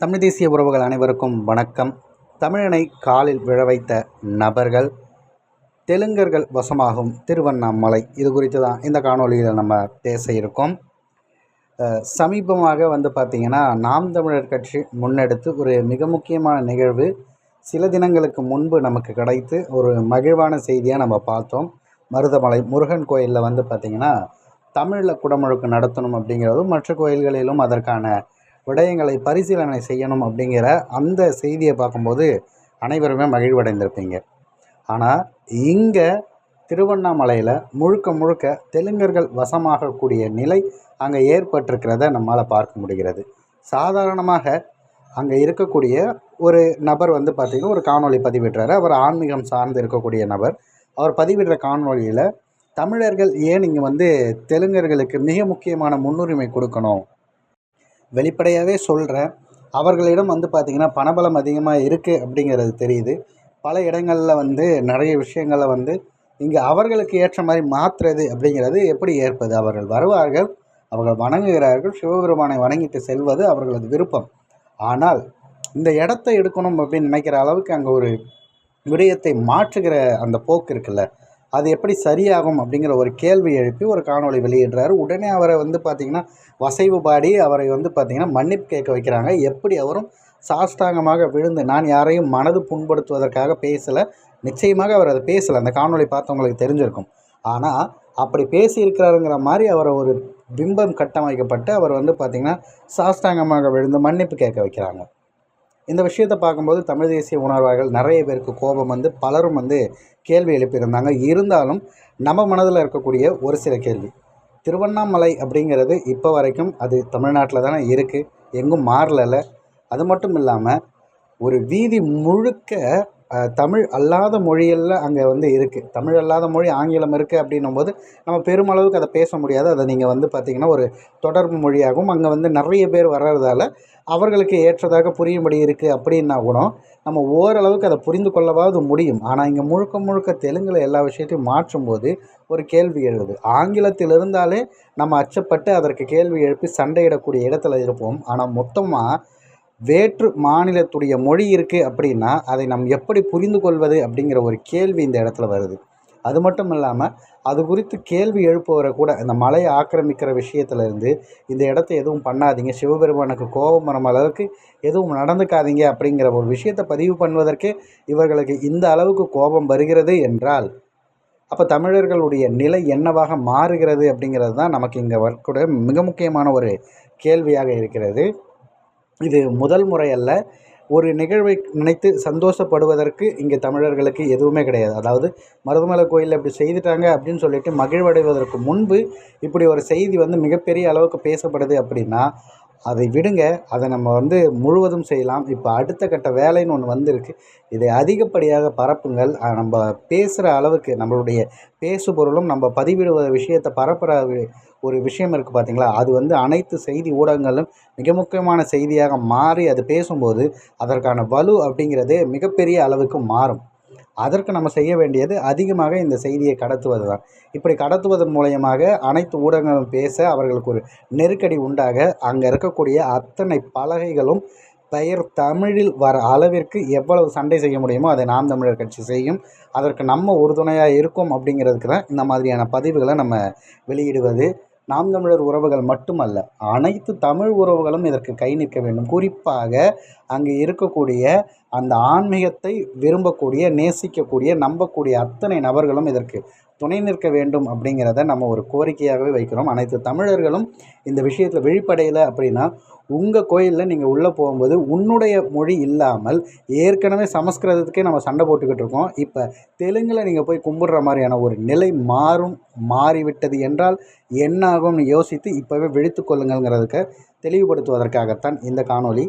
தமிழ் தேசிய உறவுகள் அனைவருக்கும் வணக்கம். தமிழனை காலில் விழ வைத்த நபர்கள் தெலுங்கர்கள் வசமாகும் திருவண்ணாமலை. இது குறித்து தான் இந்த காணொளியில் நம்ம பேச இருக்கோம். சமீபமாக வந்து பார்த்திங்கன்னா நாம் தமிழர் கட்சி முன்னெடுத்து ஒரு மிக முக்கியமான நிகழ்வு சில தினங்களுக்கு முன்பு நமக்கு கிடைத்து ஒரு மகிழ்வான செய்தியாக நம்ம பார்த்தோம். மருதமலை முருகன் கோயிலில் வந்து பார்த்திங்கன்னா தமிழில் குடமுழுக்கு நடத்தணும் அப்படிங்கிறதும் மற்ற கோயில்களிலும் அதற்கான விடயங்களை பரிசீலனை செய்யணும் அப்படிங்கிற அந்த செய்தியை பார்க்கும்போது அனைவருமே மகிழ்வடைந்திருப்பீங்க. ஆனால் இங்கே திருவண்ணாமலையில் முழுக்க முழுக்க தெலுங்கர்கள் வசமாகக்கூடிய நிலை அங்கே ஏற்பட்டிருக்கிறத நம்மளால் பார்க்க முடிகிறது. சாதாரணமாக அங்கே இருக்கக்கூடிய ஒரு நபர் வந்து பார்த்திங்கன்னா ஒரு காணொலி பதிவிடுறாரு. அவர் ஆன்மீகம் சார்ந்து இருக்கக்கூடிய நபர். அவர் பதிவிடுற காணொலியில் தமிழர்கள் ஏன் இங்கே வந்து தெலுங்கர்களுக்கு மிக முக்கியமான முன்னுரிமை கொடுக்கணும்? வெளிப்படையாகவே சொல்கிறேன் அவர்களிடம் வந்து பார்த்திங்கன்னா பணபலம் அதிகமாக இருக்குது அப்படிங்கிறது தெரியுது. பல இடங்களில் வந்து நிறைய விஷயங்களை வந்து இங்கே அவர்களுக்கு ஏற்ற மாதிரி மாற்றுறது அப்படிங்கிறது எப்படி ஏற்பது? அவர்கள் வருவார்கள் அவர்கள் வணங்குகிறார்கள் சிவபெருமானை வணங்கிட்டு செல்வது அவர்களது விருப்பம். ஆனால் இந்த இடத்த எடுக்கணும் அப்படின்னு நினைக்கிற அளவுக்கு அங்கே ஒரு விடயத்தை மாற்றுகிற அந்த போக்கு இருக்குல்ல. அது எப்படி சரியாகும் அப்படிங்கிற ஒரு கேள்வி எழுப்பி ஒரு காணொளி வெளியிடுறாரு. உடனே அவரை வந்து பார்த்திங்கன்னா வசைவு பாடி அவரை வந்து பார்த்திங்கன்னா மன்னிப்பு கேட்க வைக்கிறாங்க. எப்படி அவரும் சாஷ்டாங்கமாக விழுந்து நான் யாரையும் மனது புண்படுத்துவதற்காக பேசலை நிச்சயமாக அவர் அதை பேசலை. அந்த காணொளி பார்த்தவங்களுக்கு தெரிஞ்சிருக்கும். ஆனால் அப்படி பேசியிருக்கிறாருங்கிற மாதிரி அவரை ஒரு பிம்பம் கட்டமைக்கப்பட்டு அவர் வந்து பார்த்திங்கன்னா சாஷ்டாங்கமாக விழுந்து மன்னிப்பு கேட்க வைக்கிறாங்க. இந்த விஷயத்தை பார்க்கும்போது தமிழ் தேசிய உணர்வாளர்கள் நிறைய பேருக்கு கோபம் வந்து பலரும் வந்து கேள்வி எழுப்பியிருந்தாங்க. இருந்தாலும் நம்ம மனதில் இருக்கக்கூடிய ஒரு சில கேள்வி திருவண்ணாமலை அப்படிங்கிறது இப்போ வரைக்கும் அது தமிழ்நாட்டில் தானே இருக்குது எங்கும் மாறலை. அது மட்டும் இல்லாமல் ஒரு வீதி முழுக்க தமிழ் அல்லாத மொழிகளில் அங்கே வந்து இருக்குது தமிழ் அல்லாத மொழி ஆங்கிலம் இருக்குது அப்படின்னும் போது நம்ம பெருமளவுக்கு அதை பேச முடியாது. அதை நீங்கள் வந்து பார்த்திங்கன்னா ஒரு தொடர்பு மொழியாகவும் அங்கே வந்து நிறைய பேர் வர்றதால அவர்களுக்கு ஏற்றதாக புரியும்படி இருக்குது அப்படின்னா கூட நம்ம ஓரளவுக்கு அதை புரிந்து கொள்ளவாவது முடியும். ஆனால் இங்கே முழுக்க முழுக்க தெலுங்கில் எல்லா விஷயத்தையும் மாற்றும்போது ஒரு கேள்வி எழுது. ஆங்கிலத்தில் இருந்தாலே நம்ம அச்சப்பட்டு அதற்கு கேள்வி எழுப்பி சண்டையிடக்கூடிய இடத்துல இருப்போம். ஆனால் மொத்தமாக வேற்று மாநிலத்துடைய மொழி இருக்குது அப்படின்னா அதை நாம் எப்படி புரிந்து கொள்வது அப்படிங்கிற ஒரு கேள்வி இந்த இடத்துல வருது. அது மட்டும் இல்லாமல் அது குறித்து கேள்வி எழுப்புவரை கூட இந்த மலையை ஆக்கிரமிக்கிற விஷயத்துலேருந்து இந்த இடத்த எதுவும் பண்ணாதீங்க. சிவபெருமானுக்கு கோபம் வரும் அளவுக்கு எதுவும் நடந்துக்காதீங்க அப்படிங்கிற ஒரு விஷயத்தை பதிவு பண்ணுவதற்கே இவர்களுக்கு இந்த அளவுக்கு கோபம் வருகிறது என்றால் அப்போ தமிழர்களுடைய நிலை என்னவாக மாறுகிறது அப்படிங்கிறது தான் நமக்கு இங்கே வரக்கூடிய மிக முக்கியமான ஒரு கேள்வியாக இருக்கிறது. இது முதல் முறை அல்ல. ஒரு நிகழ்வை நினைத்து சந்தோஷப்படுவதற்கு இங்கே தமிழர்களுக்கு எதுவுமே கிடையாது. அதாவது மருதமலை கோயிலில் இப்படி செய்துட்டாங்க அப்படின்னு சொல்லிட்டு மகிழ்வடைவதற்கு முன்பு இப்படி ஒரு செய்தி வந்து மிகப்பெரிய அளவுக்கு பேசப்படுது அப்படின்னா அதை விடுங்க. அதை நம்ம வந்து முழுவதும் செய்யலாம். இப்போ அடுத்த கட்ட வேலைன்னு ஒன்று வந்திருக்கு. இதை அதிகப்படியாக பரப்புங்கள். நம்ம பேசுகிற அளவுக்கு நம்மளுடைய பேசு பொருளும் நம்ம பதிவிடுவ விஷயத்தை பரப்புகிற ஒரு விஷயம் இருக்குது பார்த்தீங்களா அது வந்து அனைத்து செய்தி ஊடகங்களும் மிக முக்கியமான செய்தியாக மாறி அது பேசும்போது அதற்கான வலு அப்படிங்கிறது மிகப்பெரிய அளவுக்கு மாறும். அதற்கு நம்ம செய்ய வேண்டியது அதிகமாக இந்த செய்தியை கடத்துவது தான் இப்படி கடத்துவதன் மூலயமாக அனைத்து ஊடகங்களும் பேச அவர்களுக்கு ஒரு நெருக்கடி உண்டாக அங்கே இருக்கக்கூடிய அத்தனை பலகைகளும் பெயர் தமிழில் வர அளவிற்கு எவ்வளவு சண்டை செய்ய முடியுமோ அதை நாம் தமிழர் கட்சி செய்யும். அதற்கு நம்ம உறுதுணையாக இருக்கோம் அப்படிங்கிறதுக்கு தான் இந்த மாதிரியான பதிவுகளை நம்ம வெளியிடுவது. நாம் தமிழர் உறவுகள் மட்டுமல்ல அனைத்து தமிழ் உறவுகளும் இதற்கு கை நிற்க வேண்டும். குறிப்பாக அங்கே இருக்கக்கூடிய அந்த ஆன்மீகத்தை விரும்பக்கூடிய நேசிக்கக்கூடிய நம்பக்கூடிய அத்தனை நபர்களும் இதற்கு துணை நிற்க வேண்டும் அப்படிங்கிறத நம்ம ஒரு கோரிக்கையாகவே வைக்கிறோம். அனைத்து தமிழர்களும் இந்த விஷயத்தில் விழிப்படையலை அப்படின்னா உங்கள் கோயிலில் நீங்கள் உள்ளே போகும்போது உன்னுடைய மொழி இல்லாமல் ஏற்கனவே சமஸ்கிருதத்துக்கே நம்ம சண்டை போட்டுக்கிட்டு இருக்கோம். இப்போ தெலுங்கில் நீங்கள் போய் கும்பிடுற மாதிரியான ஒரு நிலை மாறும் மாறிவிட்டது என்றால் என்ன ஆகும்னு யோசித்து இப்போவே விழித்து கொள்ளுங்கள்ங்கிறதுக்கு தெளிவுபடுத்துவதற்காகத்தான் இந்த காணொளி